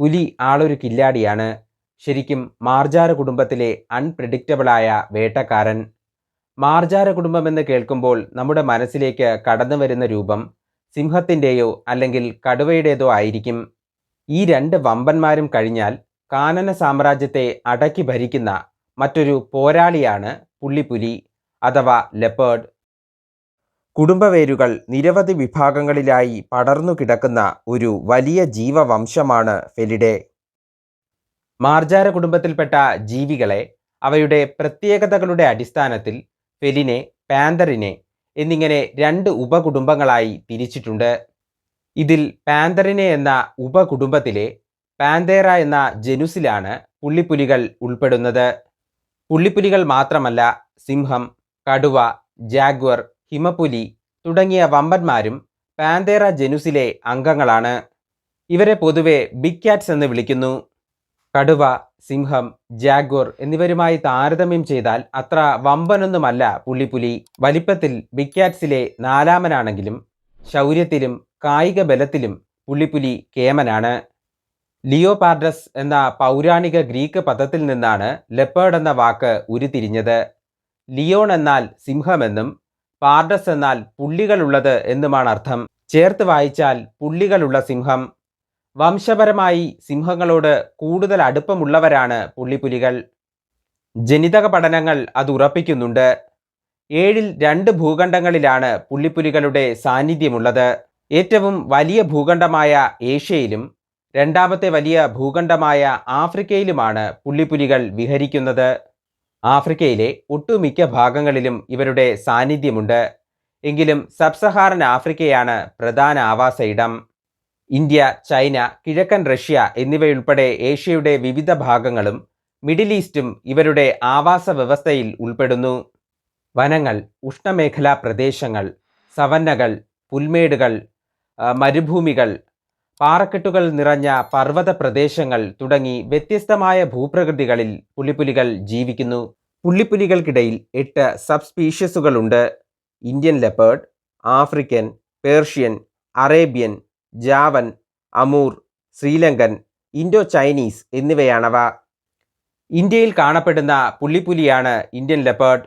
പുലി ആളൊരു കില്ലാടിയാണ്. ശരിക്കും മാർജാര കുടുംബത്തിലെ അൺപ്രഡിക്റ്റബിളായ വേട്ടക്കാരൻ. മാർജാര കുടുംബം എന്ന് കേൾക്കുമ്പോൾ നമ്മുടെ മനസ്സിലേക്ക് കടന്നു വരുന്ന രൂപം സിംഹത്തിന്റെയോ അല്ലെങ്കിൽ കടുവയുടേതോ ആയിരിക്കും. ഈ രണ്ട് വമ്പന്മാരും കഴിഞ്ഞാൽ കാനന സാമ്രാജ്യത്തെ അടക്കി ഭരിക്കുന്ന മറ്റൊരു പോരാളിയാണ് പുള്ളിപ്പുലി അഥവാ ലെപ്പേർഡ്. കുടുംബവേരുകൾ നിരവധി വിഭാഗങ്ങളിലായി പടർന്നു കിടക്കുന്ന ഒരു വലിയ ജീവവംശമാണ് ഫെലിഡെ. മാർജാര കുടുംബത്തിൽപ്പെട്ട ജീവികളെ അവയുടെ പ്രത്യേകതകളുടെ അടിസ്ഥാനത്തിൽ ഫെലിനെ പാന്തറിനെ എന്നിങ്ങനെ രണ്ട് ഉപകുടുംബങ്ങളായി തിരിച്ചിട്ടുണ്ട്. ഇതിൽ പാന്തറിനെ എന്ന ഉപകുടുംബത്തിലെ പാന്തേറ എന്ന ജനുസിലാണ് പുള്ളിപ്പുലികൾ ഉൾപ്പെടുന്നത്. പുള്ളിപ്പുലികൾ മാത്രമല്ല സിംഹം കടുവ ജാഗ്വർ ഹിമപ്പുലി തുടങ്ങിയ വമ്പന്മാരും പാന്തേറ ജനുസിലെ അംഗങ്ങളാണ്. ഇവരെ പൊതുവെ ബിഗ് ക്യാറ്റ്സ് എന്ന് വിളിക്കുന്നു. കടുവ സിംഹം ജാഗോർ എന്നിവരുമായി താരതമ്യം ചെയ്താൽ അത്ര വമ്പനൊന്നുമല്ല പുള്ളിപ്പുലി. വലിപ്പത്തിൽ ബിഗ് ക്യാറ്റ്സിലെ നാലാമനാണെങ്കിലും ശൗര്യത്തിലും കായിക ബലത്തിലും പുള്ളിപ്പുലി കേമനാണ്. ലിയോപാർഡസ് എന്ന പൗരാണിക ഗ്രീക്ക് പദത്തിൽ നിന്നാണ് ലെപ്പേർഡ് എന്ന വാക്ക് ഉരുത്തിരിഞ്ഞത്. ലിയോൺ എന്നാൽ സിംഹമെന്നും പാർഡസ് എന്നാൽ പുള്ളികളുള്ളത് എന്നുമാണ് അർത്ഥം. ചേർത്ത് വായിച്ചാൽ പുള്ളികളുള്ള സിംഹം. വംശപരമായി സിംഹങ്ങളോട് കൂടുതൽ അടുപ്പമുള്ളവരാണ് പുള്ളിപ്പുലികൾ. ജനിതക പഠനങ്ങൾ അത് ഉറപ്പിക്കുന്നുണ്ട്. ഏഴിൽ രണ്ട് ഭൂഖണ്ഡങ്ങളിലാണ് പുള്ളിപ്പുലികളുടെ സാന്നിധ്യമുള്ളത്. ഏറ്റവും വലിയ ഭൂഖണ്ഡമായ ഏഷ്യയിലും രണ്ടാമത്തെ വലിയ ഭൂഖണ്ഡമായ ആഫ്രിക്കയിലുമാണ് പുള്ളിപ്പുലികൾ വിഹരിക്കുന്നത്. ആഫ്രിക്കയിലെ ഒട്ടുമിക്ക ഭാഗങ്ങളിലും ഇവരുടെ സാന്നിധ്യമുണ്ട്. എങ്കിലും സബ്സഹാറൻ ആഫ്രിക്കയാണ് പ്രധാന ആവാസ ഇടം. ഇന്ത്യ ചൈന കിഴക്കൻ റഷ്യ എന്നിവയുൾപ്പെടെ ഏഷ്യയുടെ വിവിധ ഭാഗങ്ങളും മിഡിൽ ഈസ്റ്റും ഇവരുടെ ആവാസ വ്യവസ്ഥയിൽ ഉൾപ്പെടുന്നു. വനങ്ങൾ ഉഷ്ണമേഖലാ പ്രദേശങ്ങൾ സവന്നകൾ പുൽമേടുകൾ മരുഭൂമികൾ പാറക്കെട്ടുകൾ നിറഞ്ഞ പർവത പ്രദേശങ്ങൾ തുടങ്ങി വ്യത്യസ്തമായ ഭൂപ്രകൃതികളിൽ പുലിപ്പുലികൾ ജീവിക്കുന്നു. പുള്ളിപ്പുലികൾക്കിടയിൽ എട്ട് sub സ്പീഷ്യസുകളുണ്ട് Indian leopard African Persian Arabian Javan Amur Sri Lankan Indo Chinese എന്നിവയാണവ. ഇന്ത്യയിൽ കാണപ്പെടുന്ന പുള്ളിപ്പുലിയാണ് ഇന്ത്യൻ ലെപ്പേർഡ്.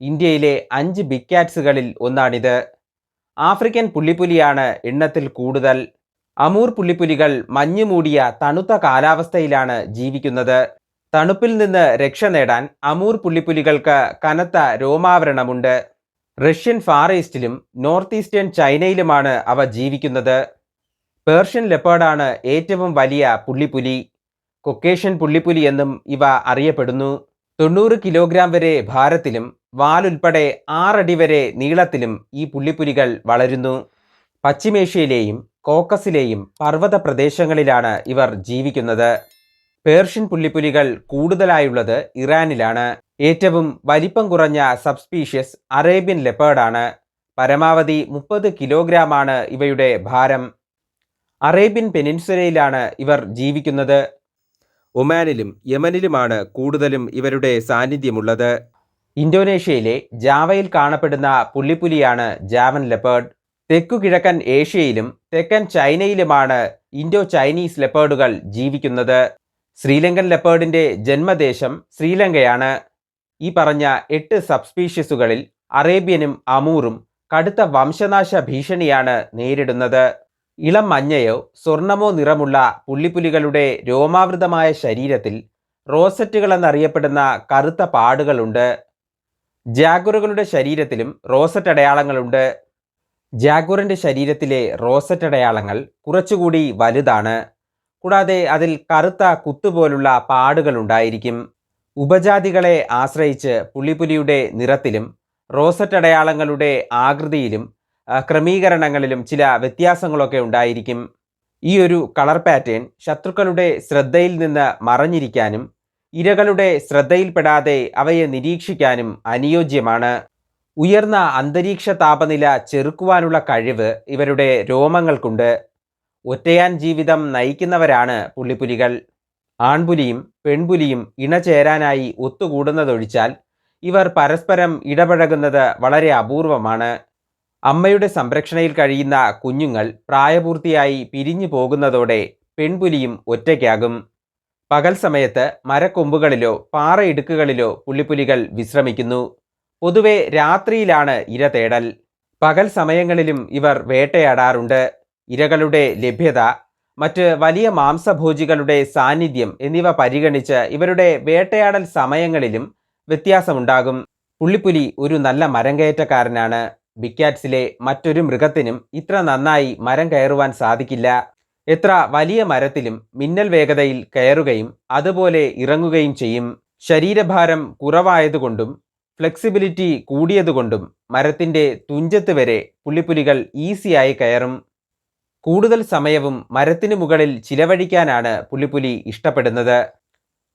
ഇന്ത്യയിലെ അഞ്ച് ബിഗ് കാറ്റ്സുകളിൽ ഒന്നാണിത്. ആഫ്രിക്കൻ പുള്ളിപ്പുലിയാണ് എണ്ണത്തിൽ കൂടുതൽ. അമൂർ പുള്ളിപ്പുലികൾ മഞ്ഞുമൂടിയ തണുത്ത കാലാവസ്ഥയിലാണ് ജീവിക്കുന്നത്. തണുപ്പിൽ നിന്ന് രക്ഷ നേടാൻ അമൂർ പുള്ളിപ്പുലികൾക്ക് കനത്ത രോമാവരണമുണ്ട്. റഷ്യൻ ഫാർ ഈസ്റ്റിലും നോർത്ത് ഈസ്റ്റേൺ ചൈനയിലുമാണ് അവ ജീവിക്കുന്നത്. പേർഷ്യൻ ലെപ്പേർഡാണ് ഏറ്റവും വലിയ പുള്ളിപ്പുലി. കൊക്കേഷ്യൻ പുള്ളിപ്പുലി എന്നും ഇവ അറിയപ്പെടുന്നു. തൊണ്ണൂറ് കിലോഗ്രാം വരെ ഭാരത്തിലും വാലുൾപ്പെടെ ആറടി വരെ നീളത്തിലും ഈ പുള്ളിപ്പുലികൾ വളരുന്നു. പശ്ചിമേഷ്യയിലെയും കോക്കസിലെയും പർവത പ്രദേശങ്ങളിലാണ് ഇവർ ജീവിക്കുന്നത്. പേർഷ്യൻ പുള്ളിപ്പുലികൾ കൂടുതലായുള്ളത് ഇറാനിലാണ്. ഏറ്റവും വലിപ്പം കുറഞ്ഞ സബ്സ്പീഷ്യസ് അറേബ്യൻ ലെപ്പേർഡാണ്. പരമാവധി മുപ്പത് കിലോഗ്രാമാണ് ഇവയുടെ ഭാരം. അറേബ്യൻ പെനിൻസുലയിലാണ് ഇവർ ജീവിക്കുന്നത്. ഒമാനിലും യമനിലുമാണ് കൂടുതലും ഇവരുടെ സാന്നിധ്യമുള്ളത്. ഇന്തോനേഷ്യയിലെ ജാവയിൽ കാണപ്പെടുന്ന പുള്ളിപ്പുലിയാണ് ജാവൻ ലെപ്പേർഡ്. തെക്കു കിഴക്കൻ ഏഷ്യയിലും തെക്കൻ ചൈനയിലുമാണ് ഇൻഡോ ചൈനീസ് ലെപ്പേർഡുകൾ ജീവിക്കുന്നത്. ശ്രീലങ്കൻ ലെപ്പേർഡിന്റെ ജന്മദേശം ശ്രീലങ്കയാണ്. ഈ പറഞ്ഞ എട്ട് സബ്സ്പീഷ്യസുകളിൽ അറേബ്യനും അമൂറും കടുത്ത വംശനാശ ഭീഷണിയാണ് നേരിടുന്നത്. ഇളം മഞ്ഞയോ സ്വർണമോ നിറമുള്ള പുള്ളിപ്പുലികളുടെ രോമാവൃതമായ ശരീരത്തിൽ റോസറ്റുകൾ എന്നറിയപ്പെടുന്ന കറുത്ത പാടുകളുണ്ട്. ജാഗുറുകളുടെ ശരീരത്തിലും റോസറ്റ് അടയാളങ്ങളുണ്ട്. ജാഗുറിന്റെ ശരീരത്തിലെ റോസറ്റ് അടയാളങ്ങൾ കുറച്ചുകൂടി വലുതാണ്. കൂടാതെ അതിൽ കറുത്ത കുത്തുപോലുള്ള പാടുകൾ ഉണ്ടായിരിക്കും ഉപജാതികളെ ആശ്രയിച്ച് പുള്ളിപ്പുലിയുടെ നിറത്തിലും റോസറ്റ് അടയാളങ്ങളുടെ ആകൃതിയിലും ക്രമീകരണങ്ങളിലും ചില വ്യത്യാസങ്ങളൊക്കെ ഉണ്ടായിരിക്കും. ഈ ഒരു കളർ പാറ്റേൺ ശത്രുക്കളുടെ ശ്രദ്ധയിൽ നിന്ന് മറഞ്ഞിരിക്കാനും ഇരകളുടെ ശ്രദ്ധയിൽപ്പെടാതെ അവയെ നിരീക്ഷിക്കാനും അനുയോജ്യമാണ്. ഉയർന്ന അന്തരീക്ഷ താപനില ചെറുക്കുവാനുള്ള കഴിവ് ഇവരുടെ രോമങ്ങൾക്കുണ്ട്. ഒറ്റയാൻ ജീവിതം നയിക്കുന്നവരാണ് പുള്ളിപ്പുലികൾ. ആൺപുലിയും പെൺപുലിയും ഇണചേരാനായി ഒത്തുകൂടുന്നതൊഴിച്ചാൽ ഇവർ പരസ്പരം ഇടപഴകുന്നത് വളരെ അപൂർവമാണ്. അമ്മയുടെ സംരക്ഷണയിൽ കഴിയുന്ന കുഞ്ഞുങ്ങൾ പ്രായപൂർത്തിയായി പിരിഞ്ഞു പോകുന്നതോടെ പെൺപുലിയും ഒറ്റയ്ക്കാകും. പകൽ സമയത്ത് മരക്കൊമ്പുകളിലോ പാറയിടുക്കുകളിലോ പുള്ളിപ്പുലികൾ വിശ്രമിക്കുന്നു. പൊതുവെ രാത്രിയിലാണ് ഇര തേടൽ പകൽ സമയങ്ങളിലും ഇവർ വേട്ടയാടാറുണ്ട്. ഇരകളുടെ ലഭ്യത മറ്റ് വലിയ മാംസഭോജികളുടെ സാന്നിധ്യം എന്നിവ പരിഗണിച്ച് ഇവരുടെ വേട്ടയാടൽ സമയങ്ങളിലും വ്യത്യാസമുണ്ടാകും. പുള്ളിപ്പുലി ഒരു നല്ല മരം കയറ്റക്കാരനാണ് ബിക്കാറ്റ്സിലെ മറ്റൊരു മൃഗത്തിനും ഇത്ര നന്നായി മരം കയറുവാൻ സാധിക്കില്ല. എത്ര വലിയ മരത്തിലും മിന്നൽ വേഗതയിൽ കയറുകയും അതുപോലെ ഇറങ്ങുകയും ചെയ്യും. ശരീരഭാരം കുറവായതുകൊണ്ടും ഫ്ലെക്സിബിലിറ്റി കൂടിയതുകൊണ്ടും മരത്തിന്റെ തുഞ്ചത്ത് വരെ പുള്ളിപ്പുലികൾ ഈസിയായി കയറും. കൂടുതൽ സമയവും മരത്തിന് മുകളിൽ ചിലവഴിക്കാനാണ് പുലിപ്പുലി ഇഷ്ടപ്പെടുന്നത്.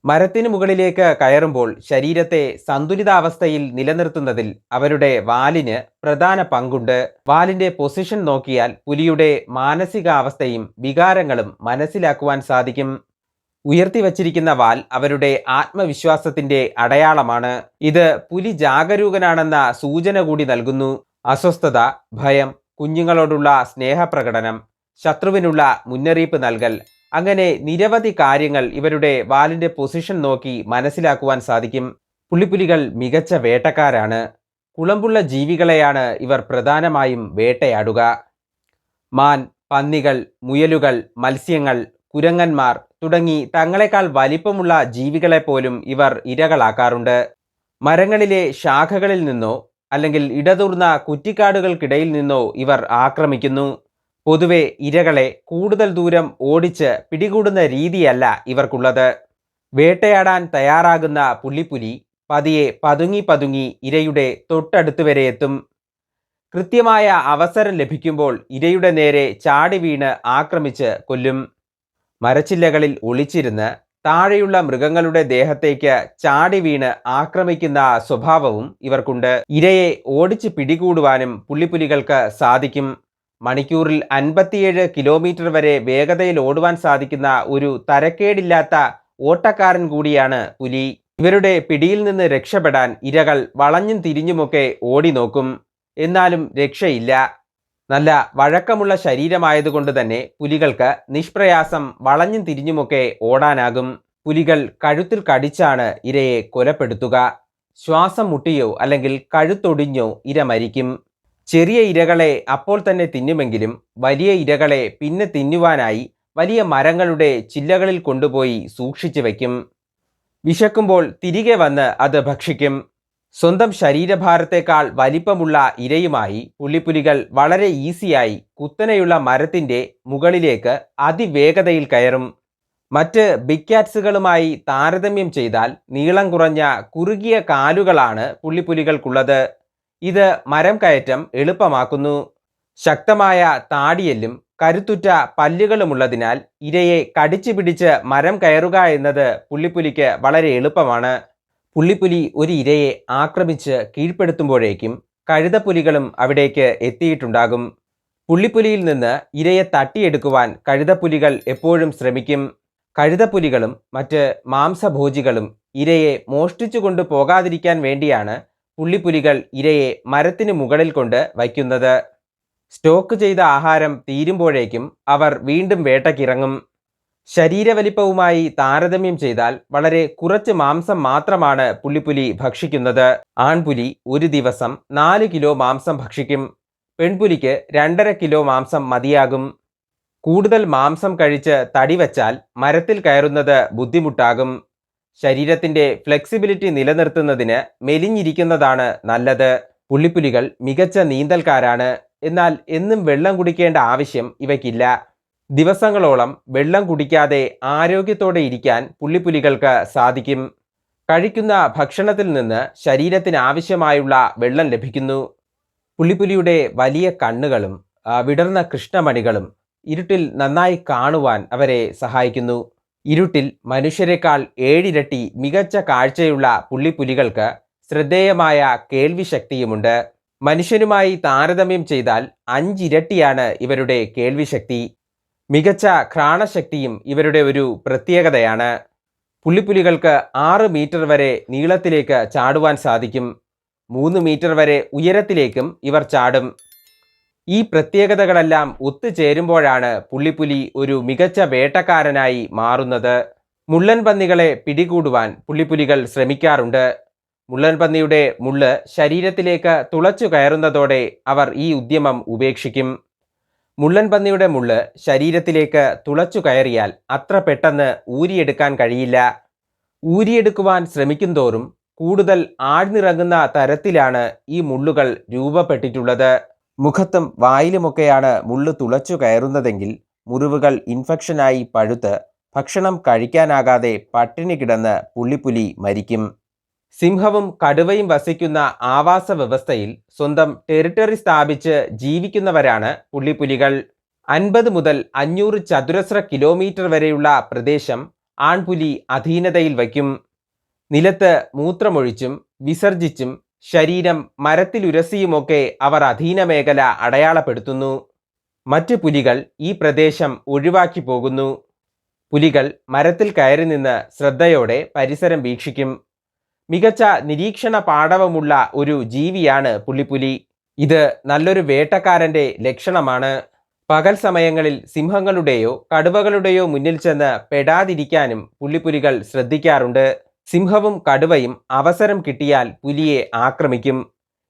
മരത്തിന് മുകളിലേക്ക് കയറുമ്പോൾ ശരീരത്തെ സന്തുലിതാവസ്ഥയിൽ നിലനിർത്തുന്നതിൽ അവരുടെ വാലിന് പ്രധാന പങ്കുണ്ട്. വാലിന്റെ പൊസിഷൻ നോക്കിയാൽ പുലിയുടെ മാനസികാവസ്ഥയും വികാരങ്ങളും മനസ്സിലാക്കുവാൻ സാധിക്കും. ഉയർത്തി ഉയർത്തിവച്ചിരിക്കുന്ന വാൽ അവരുടെ ആത്മവിശ്വാസത്തിന്റെ അടയാളമാണ്. ഇത് പുലി ജാഗരൂകനാണെന്ന സൂചന കൂടി നൽകുന്നു. അസ്വസ്ഥത ഭയം കുഞ്ഞുങ്ങളോടുള്ള സ്നേഹപ്രകടനം ശത്രുവിനുള്ള മുന്നറിയിപ്പ് നൽകൽ. അങ്ങനെ നിരവധി കാര്യങ്ങൾ ഇവരുടെ വാലിന്റെ പൊസിഷൻ നോക്കി മനസ്സിലാക്കുവാൻ സാധിക്കും. പുള്ളിപ്പുലികൾ മികച്ച വേട്ടക്കാരാണ്. കുളമ്പുള്ള ജീവികളെയാണ് ഇവർ പ്രധാനമായും വേട്ടയാടുക. മാൻ പന്നികൾ മുയലുകൾ മത്സ്യങ്ങൾ കുരങ്ങന്മാർ തുടങ്ങി തങ്ങളെക്കാൾ വലിപ്പമുള്ള ജീവികളെ പോലും ഇവർ ഇരകളാക്കാറുണ്ട്. മരങ്ങളിലെ ശാഖകളിൽ നിന്നോ അല്ലെങ്കിൽ ഇടതൂർന്ന കുറ്റിക്കാടുകൾക്കിടയിൽ നിന്നോ ഇവർ ആക്രമിക്കുന്നു. പൊതുവെ ഇരകളെ കൂടുതൽ ദൂരം ഓടിച്ച് പിടികൂടുന്ന രീതിയല്ല ഇവർക്കുള്ളത്. വേട്ടയാടാൻ തയ്യാറാകുന്ന പുള്ളിപ്പുലി പതിയെ പതുങ്ങി പതുങ്ങി ഇരയുടെ തൊട്ടടുത്ത് വരെ എത്തും. കൃത്യമായ അവസരം ലഭിക്കുമ്പോൾ ഇരയുടെ നേരെ ചാടി വീണ് ആക്രമിച്ച് കൊല്ലും. മരച്ചില്ലകളിൽ ഒളിച്ചിരുന്ന് താഴെയുള്ള മൃഗങ്ങളുടെ ദേഹത്തേക്ക് ചാടി വീണ് ആക്രമിക്കുന്ന സ്വഭാവവും ഇവർക്കുണ്ട്. ഇരയെ ഓടിച്ച് പിടികൂടുവാനും പുള്ളിപ്പുലികൾക്ക് സാധിക്കും. മണിക്കൂറിൽ അൻപത്തിയേഴ് കിലോമീറ്റർ വരെ വേഗതയിൽ ഓടുവാൻ സാധിക്കുന്ന ഒരു തരക്കേടില്ലാത്ത ഓട്ടക്കാരൻ കൂടിയാണ് പുലി. ഇവരുടെ പിടിയിൽ നിന്ന് രക്ഷപ്പെടാൻ ഇരകൾ വളഞ്ഞും തിരിഞ്ഞുമൊക്കെ ഓടി നോക്കും. എന്നാലും രക്ഷയില്ല. നല്ല വഴക്കമുള്ള ശരീരമായതുകൊണ്ട് തന്നെ പുലികൾക്ക് നിഷ്പ്രയാസം വളഞ്ഞും തിരിഞ്ഞുമൊക്കെ ഓടാനാകും. പുലികൾ കഴുത്തിൽ കടിച്ചാണ് ഇരയെ കൊലപ്പെടുത്തുക. ശ്വാസം മുട്ടിയോ അല്ലെങ്കിൽ കഴുത്തൊടിഞ്ഞോ ഇര മരിക്കും. ചെറിയ ഇരകളെ അപ്പോൾ തന്നെ തിന്നുമെങ്കിലും വലിയ ഇരകളെ പിന്നെ തിന്നുവാനായി വലിയ മരങ്ങളുടെ ചില്ലകളിൽ കൊണ്ടുപോയി സൂക്ഷിച്ചു വയ്ക്കും. വിശക്കുമ്പോൾ തിരികെ വന്ന് അത് ഭക്ഷിക്കും. സ്വന്തം ശരീരഭാരത്തേക്കാൾ വലിപ്പമുള്ള ഇരയുമായി പുള്ളിപ്പുലികൾ വളരെ ഈസിയായി കുത്തനെയുള്ള മരത്തിന്റെ മുകളിലേക്ക് അതിവേഗതയിൽ കയറും. മറ്റ് ബിഗ് കാറ്റ്സുകളുമായി താരതമ്യം ചെയ്താൽ നീളം കുറഞ്ഞ കുറുകിയ കാലുകളാണ് പുള്ളിപ്പുലികൾക്കുള്ളത്. ഇത് മരം കയറ്റം എളുപ്പമാക്കുന്നു. ശക്തമായ താടിയെല്ലും കരുത്തുറ്റ പല്ലുകളുമുള്ളതിനാൽ ഇരയെ കടിച്ചു പിടിച്ച് മരം കയറുക എന്നത് പുള്ളിപ്പുലിക്ക് വളരെ എളുപ്പമാണ്. പുള്ളിപ്പുലി ഒരു ഇരയെ ആക്രമിച്ച് കീഴ്പ്പെടുത്തുമ്പോഴേക്കും കഴുതപ്പുലികളും അവിടേക്ക് എത്തിയിട്ടുണ്ടാകും. പുള്ളിപ്പുലിയിൽ നിന്ന് ഇരയെ തട്ടിയെടുക്കുവാൻ കഴുതപ്പുലികൾ എപ്പോഴും ശ്രമിക്കും. കഴുതപ്പുലികളും മറ്റ് മാംസഭോജികളും ഇരയെ മോഷ്ടിച്ചു കൊണ്ടു പോകാതിരിക്കാൻ വേണ്ടിയാണ് പുള്ളിപ്പുലികൾ ഇരയെ മരത്തിന് മുകളിൽ കൊണ്ട് വയ്ക്കുന്നത്. സ്റ്റോക്ക് ചെയ്ത ആഹാരം തീരുമ്പോഴേക്കും അവർ വീണ്ടും വേട്ടക്കിറങ്ങും. ശരീരവലിപ്പവുമായി താരതമ്യം ചെയ്താൽ വളരെ കുറച്ച് മാംസം മാത്രമാണ് പുള്ളിപ്പുലി ഭക്ഷിക്കുന്നത്. ആൺപുലി ഒരു ദിവസം നാല് കിലോ മാംസം ഭക്ഷിക്കും. പെൺപുലിക്ക് രണ്ടര കിലോ മാംസം മതിയാകും. കൂടുതൽ മാംസം കഴിച്ച് തടി വച്ചാൽ മരത്തിൽ കയറുന്നത് ബുദ്ധിമുട്ടാകും. ശരീരത്തിന്റെ ഫ്ലെക്സിബിലിറ്റി നിലനിർത്തുന്നതിന് മെലിഞ്ഞിരിക്കുന്നതാണ് നല്ലത്. പുള്ളിപ്പുലികൾ മികച്ച നീന്തൽക്കാരാണ്. എന്നാൽ എന്നും വെള്ളം കുടിക്കേണ്ട ആവശ്യം ഇവയ്ക്കില്ല. ദിവസങ്ങളോളം വെള്ളം കുടിക്കാതെ ആരോഗ്യത്തോടെ ഇരിക്കാൻ പുള്ളിപ്പുലികൾക്ക് സാധിക്കും. കഴിക്കുന്ന ഭക്ഷണത്തിൽ നിന്ന് ശരീരത്തിന് ആവശ്യമായുള്ള വെള്ളം ലഭിക്കുന്നു. പുള്ളിപ്പുലിയുടെ വലിയ കണ്ണുകളും വിടർന്ന കൃഷ്ണമണികളും ഇരുട്ടിൽ നന്നായി കാണുവാൻ അവരെ സഹായിക്കുന്നു. ഇരുട്ടിൽ മനുഷ്യരെക്കാൾ ഏഴിരട്ടി മികച്ച കാഴ്ചയുള്ള പുള്ളിപ്പുലികൾക്ക് ശ്രദ്ധേയമായ കേൾവിശക്തിയുമുണ്ട്. മനുഷ്യനുമായി താരതമ്യം ചെയ്താൽ അഞ്ചിരട്ടിയാണ് ഇവരുടെ കേൾവിശക്തി. മികച്ച ഘ്രാണശക്തിയും ഇവരുടെ ഒരു പ്രത്യേകതയാണ്. പുള്ളിപ്പുലികൾക്ക് ആറ് മീറ്റർ വരെ നീളത്തിലേക്ക് ചാടുവാൻ സാധിക്കും. മൂന്ന് മീറ്റർ വരെ ഉയരത്തിലേക്കും ഇവർ ചാടും. ഈ പ്രത്യേകതകളെല്ലാം ഒത്തുചേരുമ്പോഴാണ് പുള്ളിപ്പുലി ഒരു മികച്ച വേട്ടക്കാരനായി മാറുന്നത്. മുള്ളൻ പന്നികളെ പിടികൂടുവാൻ പുള്ളിപ്പുലികൾ ശ്രമിക്കാറുണ്ട്. മുള്ളൻ പന്നിയുടെ മുള്ള് ശരീരത്തിലേക്ക് തുളച്ചു കയറുന്നതോടെ അവർ ഈ ഉദ്യമം ഉപേക്ഷിക്കും. മുള്ളൻ പന്നിയുടെ മുള്ള് ശരീരത്തിലേക്ക് തുളച്ചു കയറിയാൽ അത്ര പെട്ടെന്ന് ഊരിയെടുക്കാൻ കഴിയില്ല. ഊരിയെടുക്കുവാൻ ശ്രമിക്കുന്തോറും കൂടുതൽ ആഴ്ന്നിറങ്ങുന്ന തരത്തിലാണ് ഈ മുള്ളുകൾ രൂപപ്പെട്ടിട്ടുള്ളത്. മുഖത്തും വായിലുമൊക്കെയാണ് മുള്ളു തുളച്ചു കയറുന്നതെങ്കിൽ മുറിവുകൾ ഇൻഫെക്ഷനായി പഴുത്ത് ഭക്ഷണം കഴിക്കാനാകാതെ പട്ടിണി കിടന്ന് പുള്ളിപ്പുലി മരിക്കും. സിംഹവും കടുവയും വസിക്കുന്ന ആവാസ വ്യവസ്ഥയിൽ സ്വന്തം ടെറിട്ടറി സ്ഥാപിച്ച് ജീവിക്കുന്നവരാണ് പുള്ളിപ്പുലികൾ. അൻപത് മുതൽ അഞ്ഞൂറ് ചതുരശ്ര കിലോമീറ്റർ വരെയുള്ള പ്രദേശം ആൺപുലി അധീനതയിൽ വയ്ക്കും. നിലത്ത് മൂത്രമൊഴിച്ചും വിസർജിച്ചും ശരീരം മരത്തിലുരസിയുമൊക്കെ അവർ അധീന മേഖല അടയാളപ്പെടുത്തുന്നു. മറ്റ് പുലികൾ ഈ പ്രദേശം ഒഴിവാക്കി പോകുന്നു. പുലികൾ മരത്തിൽ കയറി നിന്ന് ശ്രദ്ധയോടെ പരിസരം വീക്ഷിക്കും. മികച്ച നിരീക്ഷണ പാടവമുള്ള ഒരു ജീവിയാണ് പുള്ളിപ്പുലി. ഇത് നല്ലൊരു വേട്ടക്കാരന്റെ ലക്ഷണമാണ്. പകൽ സമയങ്ങളിൽ സിംഹങ്ങളുടെയോ കടുവകളുടെയോ മുന്നിൽ ചെന്ന് പെടാതിരിക്കാനും പുള്ളിപ്പുലികൾ ശ്രദ്ധിക്കാറുണ്ട്. സിംഹവും കടുവയും അവസരം കിട്ടിയാൽ പുലിയെ ആക്രമിക്കും.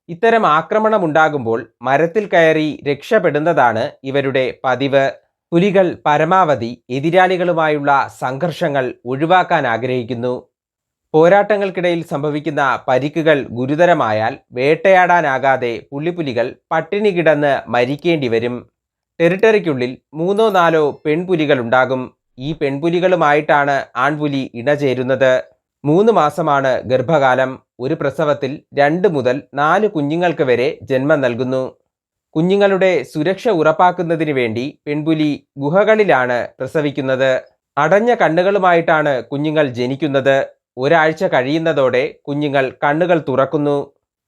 ഇത്തരം ആക്രമണമുണ്ടാകുമ്പോൾ മരത്തിൽ കയറി രക്ഷപ്പെടുന്നതാണ് ഇവരുടെ പതിവ്. പുലികൾ പരമാവധി എതിരാളികളുമായുള്ള സംഘർഷങ്ങൾ ഒഴിവാക്കാൻ ആഗ്രഹിക്കുന്നു. പോരാട്ടങ്ങൾക്കിടയിൽ സംഭവിക്കുന്ന പരിക്കുകൾ ഗുരുതരമായാൽ വേട്ടയാടാനാകാതെ പുള്ളിപ്പുലികൾ പട്ടിണി കിടന്ന് മരിക്കേണ്ടി വരും ടെറിട്ടറിക്കുള്ളിൽ മൂന്നോ നാലോ പെൺപുലികൾ ഉണ്ടാകും ഈ പെൺപുലികളുമായിട്ടാണ് ആൺപുലി ഇണചേരുന്നത്. മൂന്ന് മാസമാണ് ഗർഭകാലം. ഒരു പ്രസവത്തിൽ രണ്ട് മുതൽ നാല് കുഞ്ഞുങ്ങൾക്ക് വരെ ജന്മം നൽകുന്നു. കുഞ്ഞുങ്ങളുടെ സുരക്ഷ ഉറപ്പാക്കുന്നതിന് വേണ്ടി പെൺപുലി ഗുഹകളിലാണ് പ്രസവിക്കുന്നത്. അടഞ്ഞ കണ്ണുകളുമായിട്ടാണ് കുഞ്ഞുങ്ങൾ ജനിക്കുന്നത്. ഒരാഴ്ച കഴിയുന്നതോടെ കുഞ്ഞുങ്ങൾ കണ്ണുകൾ തുറക്കുന്നു.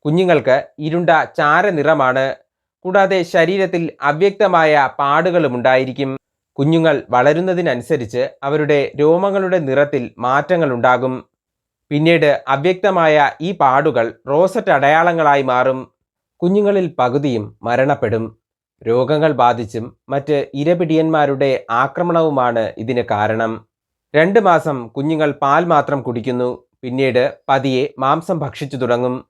കുഞ്ഞുങ്ങൾക്ക് ഇരുണ്ട ചാരനിറമാണ് കൂടാതെ ശരീരത്തിൽ അവ്യക്തമായ പാടുകളും ഉണ്ടായിരിക്കും. കുഞ്ഞുങ്ങൾ വളരുന്നതിനനുസരിച്ച് അവരുടെ രോമങ്ങളുടെ നിറത്തിൽ മാറ്റങ്ങൾ ഉണ്ടാകും പിന്നീട് അവ്യക്തമായ ഈ പാടുകൾ റോസറ്റ് അടയാളങ്ങളായി മാറും. കുഞ്ഞുങ്ങളിൽ പകുതിയും മരണപ്പെടും. രോഗങ്ങൾ ബാധിച്ചും മറ്റ് ഇരപിടിയന്മാരുടെ ആക്രമണവുമാണ് ഇതിന് കാരണം. രണ്ട് മാസം കുഞ്ഞുങ്ങൾ പാൽ മാത്രം കുടിക്കുന്നു. പിന്നീട് പതിയെ മാംസം ഭക്ഷിച്ചു തുടങ്ങും.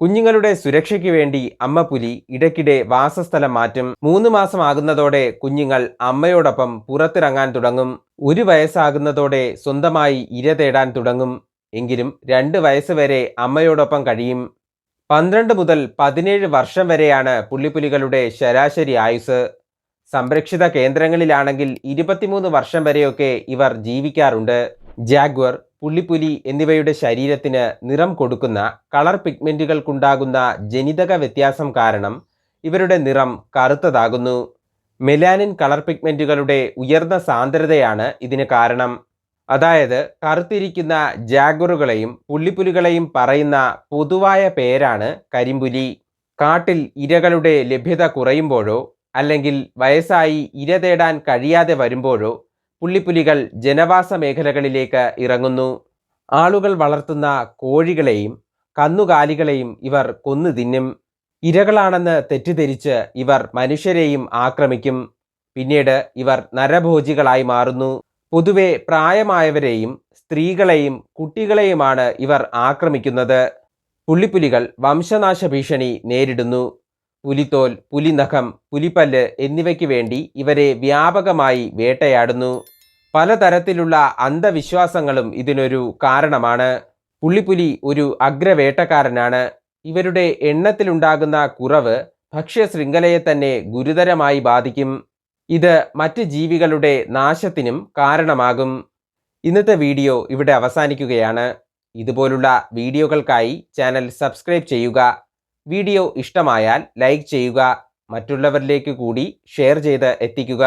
കുഞ്ഞുങ്ങളുടെ സുരക്ഷയ്ക്ക് വേണ്ടി അമ്മ പുലി ഇടയ്ക്കിടെ വാസസ്ഥലം മാറ്റും. മൂന്ന് മാസം ആകുന്നതോടെ കുഞ്ഞുങ്ങൾ അമ്മയോടൊപ്പം പുറത്തിറങ്ങാൻ തുടങ്ങും. ഒരു വയസ്സാകുന്നതോടെ സ്വന്തമായി ഇര തേടാൻ തുടങ്ങും. എങ്കിലും രണ്ട് വയസ്സ് വരെ അമ്മയോടൊപ്പം കഴിയും. പന്ത്രണ്ട് മുതൽ പതിനേഴ് വർഷം വരെയാണ് പുള്ളിപ്പുലികളുടെ ശരാശരി ആയുസ് സംരക്ഷിത കേന്ദ്രങ്ങളിലാണെങ്കിൽ ഇരുപത്തിമൂന്ന് വർഷം വരെയൊക്കെ ഇവർ ജീവിക്കാറുണ്ട്. ജാഗ്വർ പുള്ളിപ്പുലി എന്നിവയുടെ ശരീരത്തിന് നിറം കൊടുക്കുന്ന കളർ പിഗ്മെന്റുകൾക്കുണ്ടാകുന്ന ജനിതക വ്യത്യാസം കാരണം ഇവരുടെ നിറം കറുത്തതാകുന്നു. മെലാനിൻ കളർ പിഗ്മെന്റുകളുടെ ഉയർന്ന സാന്ദ്രതയാണ് ഇതിന് കാരണം. അതായത് കറുത്തിരിക്കുന്ന ജാഗറുകളെയും പുള്ളിപ്പുലികളെയും പറയുന്ന പൊതുവായ പേരാണ് കരിമ്പുലി. കാട്ടിൽ ഇരകളുടെ ലഭ്യത കുറയുമ്പോഴോ അല്ലെങ്കിൽ വയസ്സായി ഇര തേടാൻ കഴിയാതെ വരുമ്പോഴോ പുള്ളിപ്പുലികൾ ജനവാസ മേഖലകളിലേക്ക് ഇറങ്ങുന്നു. ആളുകൾ വളർത്തുന്ന കോഴികളെയും കന്നുകാലികളെയും ഇവർ കൊന്നു തിന്നും. ഇരകളാണെന്ന് തെറ്റിദ്ധരിച്ച് ഇവർ മനുഷ്യരെയും ആക്രമിക്കും. പിന്നീട് ഇവർ നരഭോജികളായി മാറുന്നു. പൊതുവെ പ്രായമായവരെയും സ്ത്രീകളെയും കുട്ടികളെയുമാണ് ഇവർ ആക്രമിക്കുന്നത്. പുള്ളിപ്പുലികൾ വംശനാശ ഭീഷണി നേരിടുന്നു. പുലിത്തോൽ പുലിനഖം പുലിപ്പല്ല് എന്നിവയ്ക്ക് വേണ്ടി ഇവരെ വ്യാപകമായി വേട്ടയാടുന്നു. പലതരത്തിലുള്ള അന്ധവിശ്വാസങ്ങളും ഇതിനൊരു കാരണമാണ്. പുള്ളിപ്പുലി ഒരു അഗ്രവേട്ടക്കാരനാണ്. ഇവരുടെ എണ്ണത്തിലുണ്ടാകുന്ന കുറവ് ഭക്ഷ്യശൃംഖലയെ തന്നെ ഗുരുതരമായി ബാധിക്കും. ഇത് മറ്റ് ജീവികളുടെ നാശത്തിനും കാരണമാകും. ഇന്നത്തെ വീഡിയോ ഇവിടെ അവസാനിക്കുകയാണ്. ഇതുപോലുള്ള വീഡിയോകൾക്കായി ചാനൽ സബ്സ്ക്രൈബ് ചെയ്യുക. വീഡിയോ ഇഷ്ടമായാൽ ലൈക്ക് ചെയ്യുക. മറ്റുള്ളവരിലേക്ക് കൂടി ഷെയർ ചെയ്ത് എത്തിക്കുക.